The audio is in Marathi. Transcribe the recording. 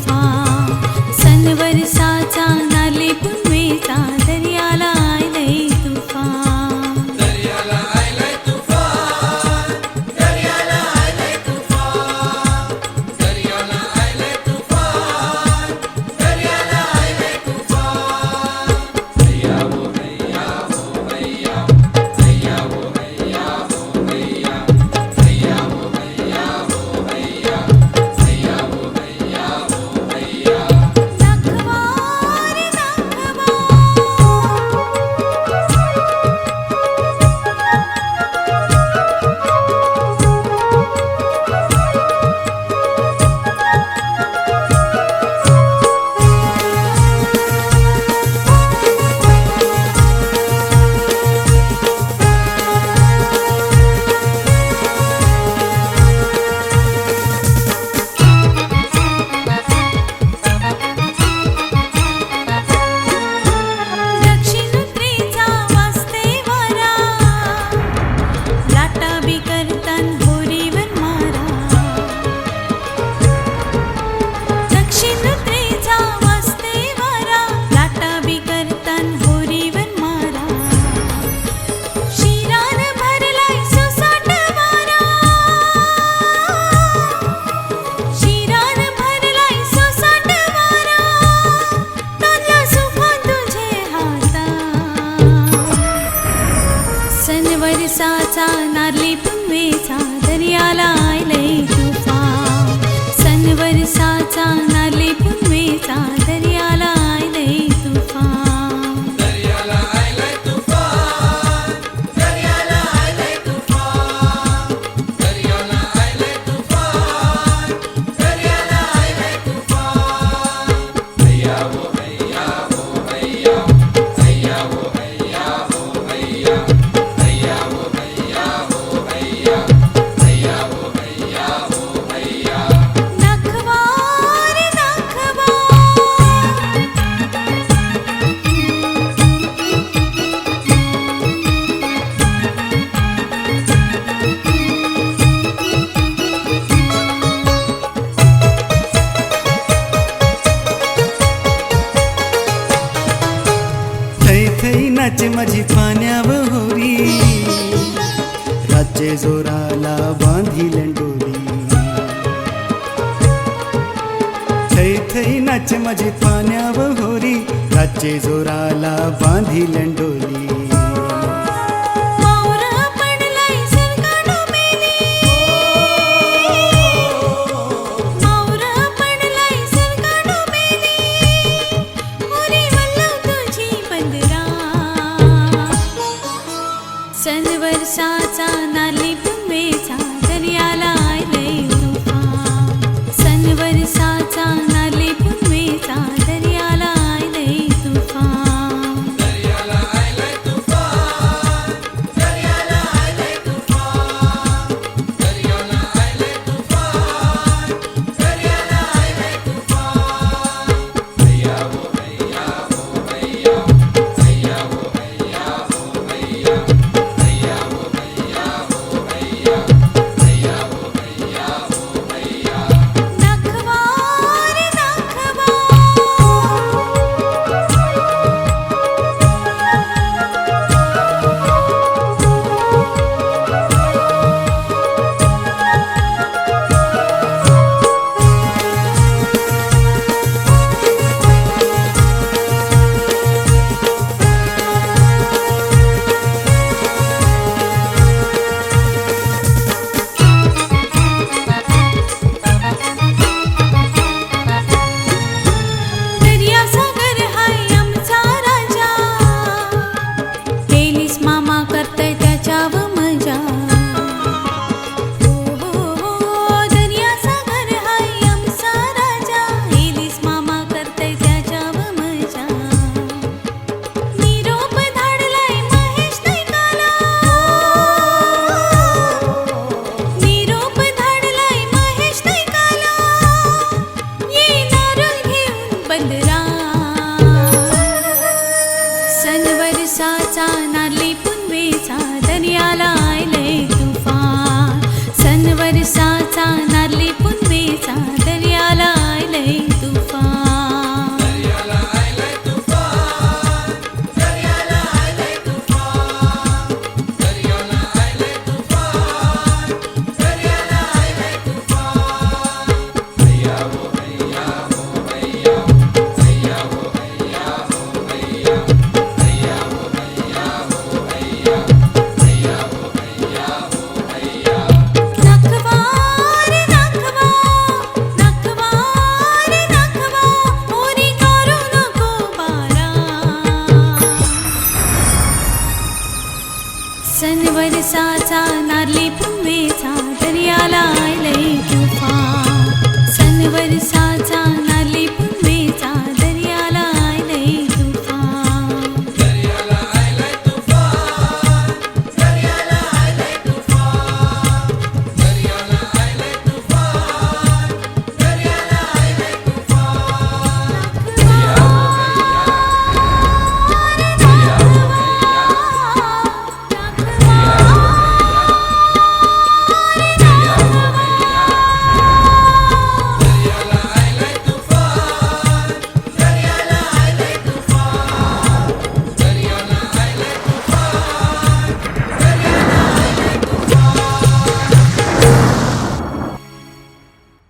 vefa सनवरसाचा नारली पुंवेचा दर्याला आयलय तुफा सनवरसाचा लई माझी पाण्याव होरी. राज्य जोराला बांधी लंडोरी थै थै नाचे माझी पाण्याव होरी. राज्य जोराला बांधी लंडोरी सनवरसाचा नारली पुनवेचा दर्याला आलय तुफान. सनवरसा